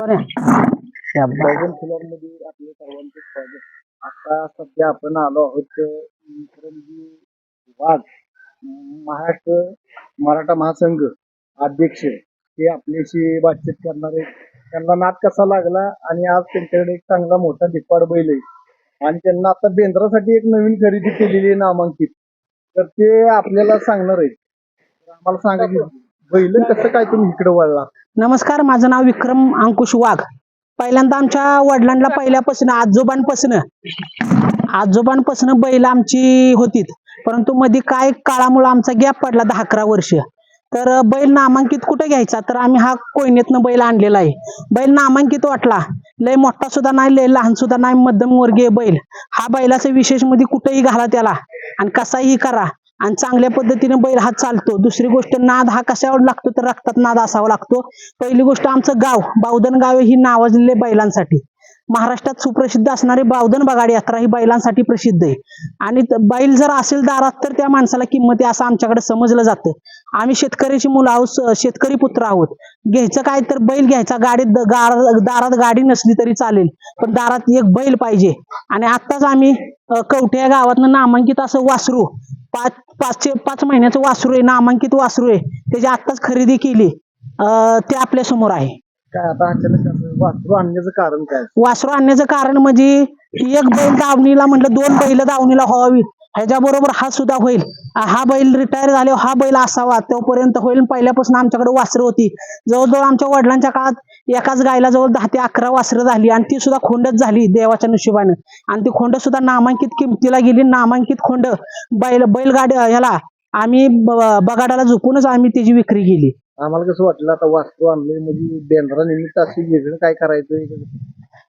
शाबास. ड्रॅगनमध्ये आपले सर्वांचे स्वागत. आता सध्या आपण आलो आहोत विक्रमजी वाघ महाराष्ट्र मराठा महासंघ अध्यक्ष हे आपल्याशी बातचीत करणार आहेत. त्यांना नाद कसा लागला आणि आज त्यांच्याकडे एक चांगला मोठा धिप्पाड बैल आहे. आणि त्यांना आता बेंद्रासाठी एक नवीन खरेदी केलेली आहे नामांकित. तर ते आपल्याला सांगणार आहेत. आम्हाला सांगा की बैल कसं काय तुम्ही इकडे वळला? नमस्कार माझं नाव विक्रम अंकुश वाघ. पहिल्यांदा आमच्या वडिलांना पहिल्यापासून आजोबांपासून आजोबांपासून बैल आमची होती परंतु मध्ये काय काळामुळे आमचा गॅप पडला दहा अकरा वर्ष. तर बैल नामांकित कुठे घ्यायचा? तर आम्ही हा कोयनेतनं बैल आणलेला आहे. बैल नामांकित वाटला. लय मोठा सुद्धा नाही लय लहान सुद्धा नाही मध्यम वर्गीय बैल. हा बैलाचा विशेषमध्ये कुठेही घाला त्याला. आणि कसाही करा. आणि चांगल्या पद्धतीने बैल हा चालतो. दुसरी गोष्ट नाद हा कशावर लागतो तर रक्तात नाद असावा लागतो. पहिली गोष्ट आमचं गाव बावधन गाव ही नावाजलेले बैलांसाठी. महाराष्ट्रात सुप्रसिद्ध असणारी बावधन बगाडी यात्रा ही बैलांसाठी प्रसिद्ध आहे. आणि बैल जर असेल दारात तर त्या माणसाला किंमत आहे असं आमच्याकडे समजलं जातं. आम्ही शेतकऱ्याची मुलं आहोत शेतकरी पुत्र आहोत. घ्यायचं काय तर बैल घ्यायचा. गाडीत दारात गाडी नसली तरी चालेल पण दारात एक बैल पाहिजे. आणि आत्ताच आम्ही कवठ्या कवठे या गावातनं नामांकित असं वासरू पाच पाचशे पाच महिन्याचं वासरू आहे नामांकित वासरू आहे त्याची आत्ताच खरेदी केली ते आपल्यासमोर आहे. वासरू आणण्याचं कारण काय? वासरू आणण्याचं कारण म्हणजे एक बैल दावणीला म्हटलं दोन बैल दावणीला व्हावी. ह्याच्याबरोबर हा सुद्धा होईल. हा बैल रिटायर झाले हा बैल असावा. तोपर्यंत होईल. पहिल्यापासून आमच्याकडे वासरं होती. जवळजवळ आमच्या वडिलांच्या काळात एकाच गायला जवळ दहा ते अकरा वासरं झाली आणि ती सुद्धा खोंडच झाली देवाच्या नशिबानं. आणि ती खोंड सुद्धा नामांकित किमतीला गेली. नामांकित खोंड बैल बैलगाडी ह्याला आम्ही बगाडाला झुकूनच आम्ही त्याची विक्री केली. आम्हाला कसं वाटलं आता वासरू आणले म्हणजे बेंद्रा निमित्त असं वेगळं काय करायचं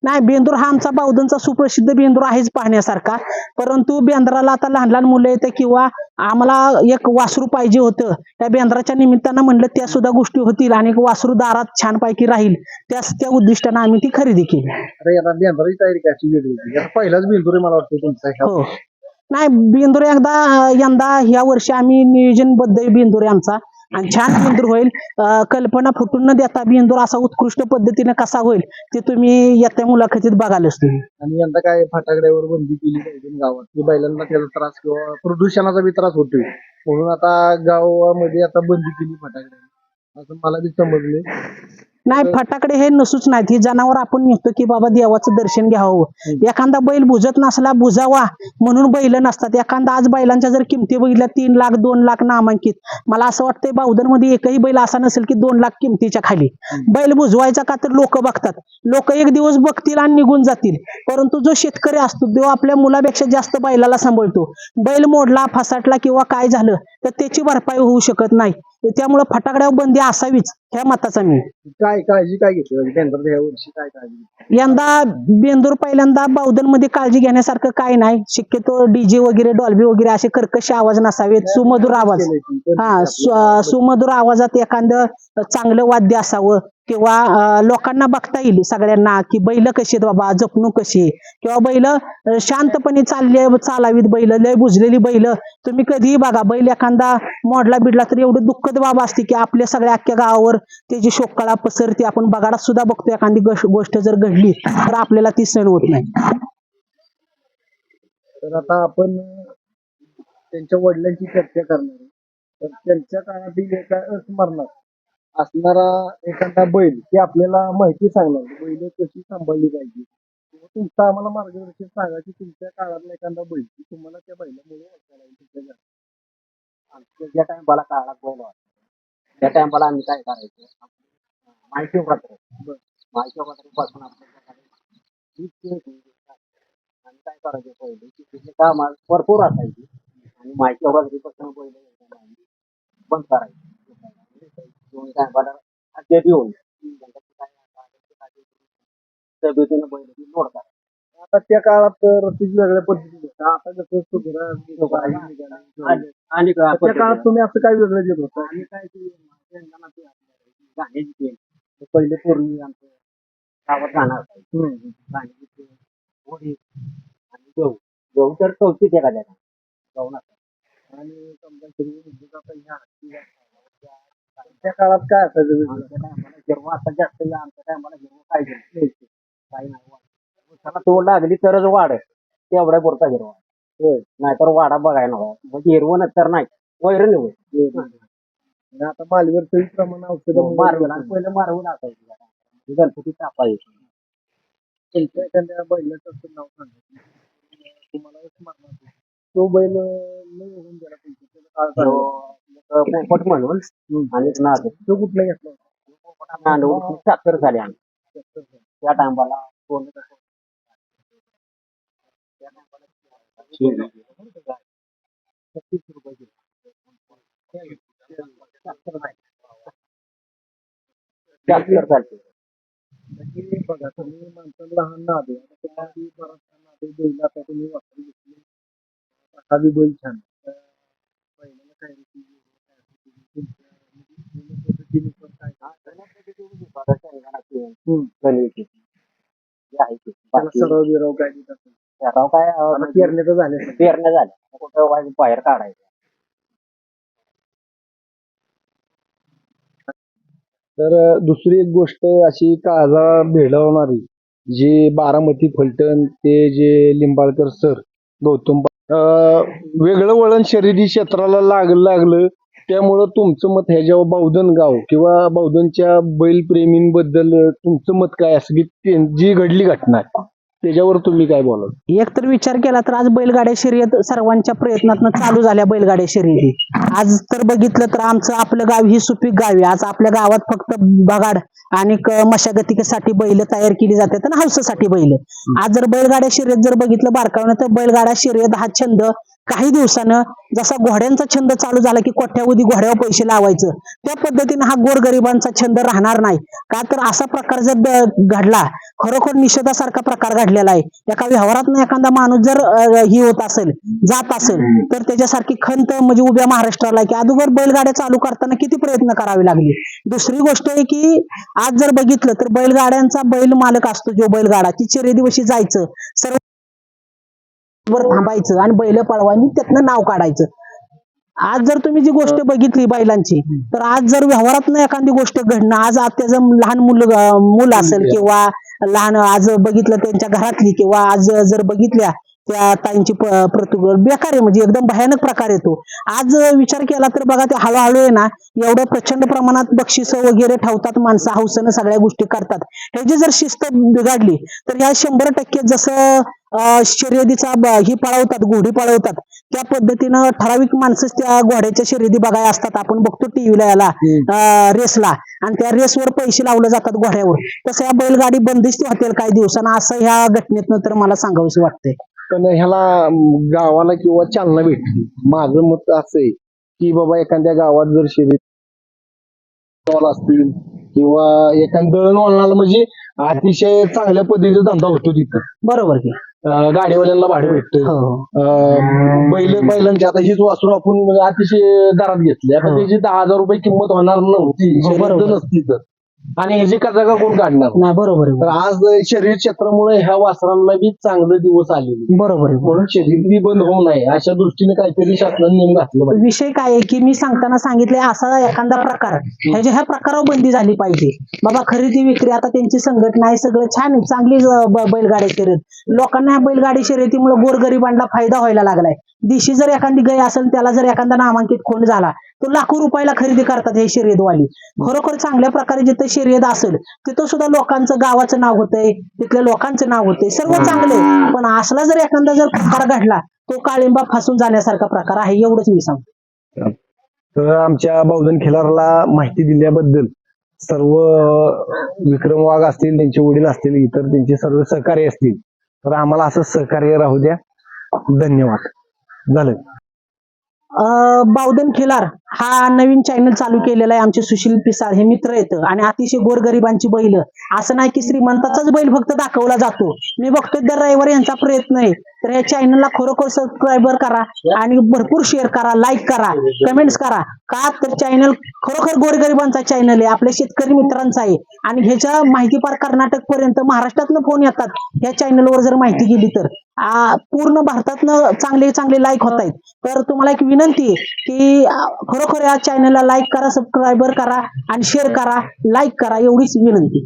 नाही बेंदूर हा आमचा बावधनचा सुप्रसिद्ध बेंदूर आहेच पाहण्यासारखा. परंतु बेंद्राला आता लहान लहान मुलं येतं किंवा आम्हाला एक वासरू पाहिजे होतं. त्या बेंद्राच्या निमित्तानं म्हणलं त्या सुद्धा गोष्टी होतील आणि एक वासरू दारात छानपैकी राहील. त्या त्या उद्दिष्टानं आम्ही ती खरेदी केली. अरे आता बेंद्राची तयारी वेगळी? होती? आता पहिलाच बेंदूर आहे मला वाटतं तुमचा. हो. नाही बेंदूर एकदा यंदा ह्या वर्षी आम्ही नियोजनबद्ध बेंदूर आहे आमचा. आणि छान बेंदूर होईल. कल्पना फुटून न देता बेंदूर असा उत्कृष्ट पद्धतीने कसा होईल ते तुम्ही येत्या मुलाखतीत बघालच तुम्ही आणि यंदा काय फटाकड्यावर बंदी केली पाहिजे गावात की बैलांना त्याचा त्रास किंवा प्रदूषणाचा बी त्रास होतोय. म्हणून आता गावामध्ये आता बंदी केली फटाकड्या असं मला बी समजले नाही फटाकडे हे नसूच नाहीत. ही जनावर आपण नेतो की बाबा देवाचं दर्शन घ्यावं. एखादा बैल बुजत नसला बुजावा म्हणून बैल नसतात. एखादा आज बैलांच्या जर किमती बघितल्या तीन लाख दोन लाख नामांकित मला असं वाटतंयमध्ये एकही बैल असा नसेल की दोन लाख किमतीच्या खाली. बैल बुजवायचा का तर लोक बघतात. लोक एक दिवस बघतील आणि निघून जातील. परंतु जो शेतकरी असतो तो आपल्या मुलापेक्षा जास्त बैलाला सांभाळतो. बैल मोडला फसाटला किंवा काय झालं तर त्याची भरपाई होऊ शकत नाही. त्यामुळे फटाकड्यावर बंदी असावीच ह्या मताचा मी. काय काळजी काय घेतली वर्षी काय काळजी घेतली? यंदा बेंदूर पहिल्यांदा बावधनमध्ये काळजी घेण्यासारखं काय नाही. शक्यतो डीजे वगैरे डॉल्बी वगैरे असे कर्कश आवाज नसावेत सुमधुर आवाज. हा सुमधुर आवाजात एखादं चांगलं वाद्य असावं. किंवा लोकांना बघता येईल सगळ्यांना की बैल कशी आहेत बाबा जपणूक कशी आहे. किंवा बैल शांतपणे चालले चालावीत बैल लय बुजलेली बैल. तुम्ही कधीही बघा बैल एखादा मोडला बिडला तर एवढं दुःखद बाब असते की आपल्या सगळ्या अख्ख्या गावावर त्याची शोककळा पसरते. आपण बगाडात सुद्धा बघतो एखादी गोष्ट जर घडली तर आपल्याला ती सण होत नाही. तर आता आपण त्यांच्या वडिलांची चर्चा करणार तर त्यांच्या काळातील एका स्मरणात? असणारा एखादा बैल ते आपल्याला माहिती सांगणार. बैल कशी सांभाळली पाहिजे? तुमचं आम्हाला मार्गदर्शन सांगा की तुमच्या काळातला एखादा बैल की तुम्हाला त्या बैलामुळे वाचायला लागेल तुमच्या घरात. आमच्या ज्या टायमाला काळात बैल होता त्या टायमाला आम्ही काय करायचो? माहिती पत्र. माहिती पत्रापासून आपल्याकडे वीस ते एकवीस दिवस आम्ही काय करायचो पहिले? की तिथे काम भरपूर असायची. आणि माहिती पत्रापासून पहिले बंद करायचो दोन टायमाला खाद्य देऊन तीन घंट्याचं काय असेल ते खाद्य त्या भीतीनं बैल आता त्या काळात तर तीच वेगळ्या पद्धतीने होतं. आता कसं सुधारणा निघाली. आणि- आणि त्या काळात तुम्ही असं काय वेगळं देत होता आणि काय ते शेंगदाणा ते आपलं गाण्याची ते पहिले पूर्वी आमचं गावात जाणार असायचं. गाण्याची होडी आणि गहू गहू तर चौथीत एखाद्या गहू नसतात आणि समजा सगळी उद्योग आता ह्या त्या काळात काय असायचं वेगळं? हिरवा आता जास्त आहे, आमच्या टायमाला हिरवा काय नाही. काही नाही वाढ त्याला तोड लागली तरच वाढ. तेवढ्या पुरता हिरवा. होय. नाहीतर वाडा बघायला नको. म्हणजे हिरवं तर नाही. वैरण नाही आणि आता मालवीर प्रमाण औषधं आणि पहिलं मारवून असायचं गणपती तापायचं तुमच्या एखाद्या बैलाचं असं नाव सांगा. तुम्हाला. तो बैल नाही होऊन गेला तुमच्या त्याला काय झालं? पोपट म्हणून आणि तो कुठला घेतला? नांदवून साखर झाली आम्ही. त्या टायमाला कोण बघा तुम्ही माणसाला लहान नाद बराचसा नाद बैल आता तुम्ही वापरू घेतली आता बी बैल छान. बैलाला काय काय हम्म. त्याला काय देत असेल काय झाले पेरण्या झाल्या कुठं बाहेर काढायचं तर अ, दुसरी एक गोष्ट अशी काळजा भेडवणारी जी बारामती फलटण ते जे लिंबाळकर सर गौतम अ, वेगळं वळण शर्यती क्षेत्राला लागलं लागलं त्यामुळं तुमचं मत ह्याच्यावर बौद्धन गाव किंवा बौद्धनच्या बैलप्रेमींबद्दल तुमचं मत काय असं की जी घडली घटना आहे, त्याच्यावर तुम्ही काय बोलाल? एक तर विचार केला तर आज बैलगाड्या शर्यत सर्वांच्या प्रयत्नातून चालू झाल्या बैलगाड्या शर्यती. आज तर बघितलं तर आमचं आपलं गाव ही सुपीक गाव आहे. आज आपल्या गावात फक्त बगाड आणि मशागतीसाठी बैल तयार केली जातात आणि हौसासाठी बैल. आज जर बैलगाड्या शर्यत जर बघितलं बारकावनं तर बैलगाड्या शर्यत हा छंद काही दिवसानं जसा घोड्यांचा छंद चालू झाला की कोठ्यावधी घोड्यावर पैसे लावायचं त्या पद्धतीनं हा गोरगरिबांचा छंद राहणार नाही. का तर असा प्रकार जर घडला खरोखर निषेधासारखा प्रकार घडलेला आहे. एका व्यवहारात एखादा माणूस जर ही होत असेल जात असेल तर त्याच्यासारखी खंत म्हणजे उभ्या महाराष्ट्राला आहे की अगोदर बैलगाड्या चालू करताना किती प्रयत्न करावे लागले. दुसरी गोष्ट आहे की आज जर बघितलं तर बैलगाड्यांचा बैल मालक असतो जो बैलगाडा ती शर्यतीवशी जायचं. सर्व वर थांबायचं आणि बैल पळवानी त्यातनं नाव काढायचं. आज जर तुम्ही जी गोष्ट बघितली बैलांची तर आज जर व्यवहारात एखादी गोष्ट घडणं आज आज त्याचं लहान मुल मूल असेल किंवा लहान आज बघितलं त्यांच्या घरातली किंवा आज जर बघितल्या त्या ताईंची प- प्रतुगर बेकार आहे म्हणजे एकदम भयानक प्रकार येतो आज विचार केला तर बघा ते हळूहळू आहे ना एवढं प्रचंड प्रमाणात बक्षिस वगैरे ठेवतात माणसं हौसनं सगळ्या गोष्टी करतात. ह्याची जर शिस्त बिघडली तर ह्या शंभर टक्के जसं शर्यतीचा ही पळवतात घोडी पळवतात त्या पद्धतीनं ठराविक माणसंच त्या घोड्याच्या शर्यती बघायला असतात. आपण बघतो टीव्हीला याला रेसला. आणि त्या रेसवर पैसे लावले जातात घोड्यावर. तसं या बैलगाडी बंदिस्त होतील काही दिवसांना असं ह्या घटनेतनं तर मला सांगावंसं वाटतंय. पण ह्याला गावाला किंवा चालना भेटली. माझं मत असं आहे की बाबा एखाद्या गावात जर stall असतील किंवा एखाद्या दळणवळणाला म्हणजे अतिशय चांगल्या पद्धतीचा धंदा होतो तिथं. बरोबर की. अं, गाडीवाल्यांना भाडं भेटतं. हो हो. अं, बैल बैलांची आता हीच वासरू आपण म्हणजे अतिशय दरात घेतली. आता हो. त्याची दहा हजार रुपये किंमत होणार नव्हती. हो, बरोबर. नसती तर. आणि ह्याची का कोण काढणार? नाही बरोबर तर आहे आज शरीर क्षेत्रामुळे ह्या वासरांना बी चांगले दिवस आलेले बरोबर आहे. म्हणून शरीर बी बंद होऊ नये. अशा दृष्टीने काहीतरी शासनाने नेम घातलं पाहिजे. विषय काय आहे की मी सांगताना सांगितले असा एखादा प्रकार ह्याच्या ह्या प्रकारावर बंदी झाली पाहिजे. बाबा खरेदी विक्री आता त्यांची संघटना आहे सगळं छान आहे, चांगली ब- बैलगाडी शर्यत. लोकांना ह्या बैलगाडी शर्यतीमुळे गोरगरिबांना फायदा व्हायला लागलाय. दिशी जर एखादी गाय असेल त्याला जर एखादा नामांकित खूण झाला तो लाखो रुपयाला खरेदी करतात हे शर्यतवाली. खरोखर चांगल्या प्रकारे जिथं शर्यत असेल तिथं सुद्धा लोकांचं गावाचं नाव होतंय तिथल्या लोकांचं नाव होतंय सर्व चांगलं आहे. पण असला जर एखादा जर प्रकार घडला तो काळिंबा फासून जाण्यासारखा प्रकार आहे एवढंच मी सांगतो. तर आमच्या बहुजन खिलारला माहिती दिल्याबद्दल सर्व विक्रम वाघ असतील त्यांचे वडील असतील इतर त्यांचे सर्व सहकार्य असतील तर आम्हाला असं सहकार्य राहू द्या. धन्यवाद. झालं. अं, बावधन खिलार. हा नवीन चॅनल चालू केलेला आहे आमचे सुशील पिसाळ हे मित्र आहेत. आणि अतिशय गोरगरिबांची बैल. असं नाही की श्रीमंताचाच बैल फक्त दाखवला जातो. मी बघतोय दर रविवार यांचा प्रयत्न आहे. तर या चॅनलला खरोखर सबस्क्राईबर करा आणि भरपूर शेअर करा लाईक करा कमेंट्स करा. का? तर चॅनल खरोखर गोरगरिबांचा चॅनल आहे. आपल्या शेतकरी मित्रांचा आहे. आणि ह्याच्या माहितीपार कर्नाटक पर्यंत महाराष्ट्रातनं फोन येतात. या चॅनलवर जर माहिती गेली तर. पूर्ण भारतातनं चांगले चांगले लाईक होत आहेत. तर तुम्हाला एक विनंती आहे की आ, खरोखर या चॅनलला लाईक करा सबस्क्राईबर करा आणि शेअर करा. लाईक करा एवढीच विनंती.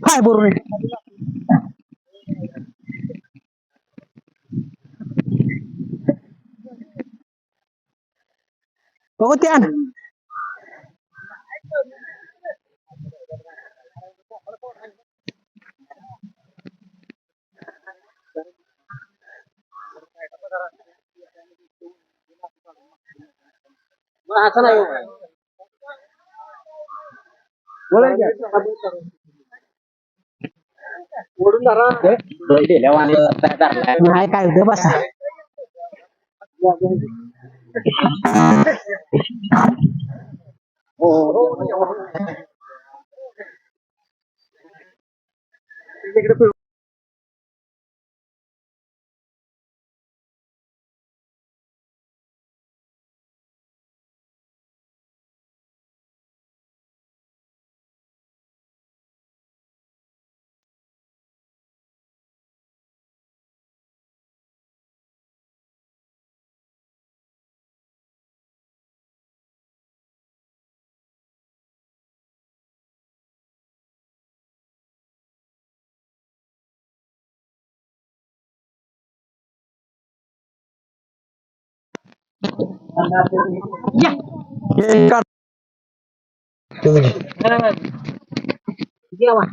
काय बरोबर बघू त्या मग असं नाही ओढून धरा दिल्यावाने धरलाय नाही काय होतं बसा Ya. Ikat. Jawa.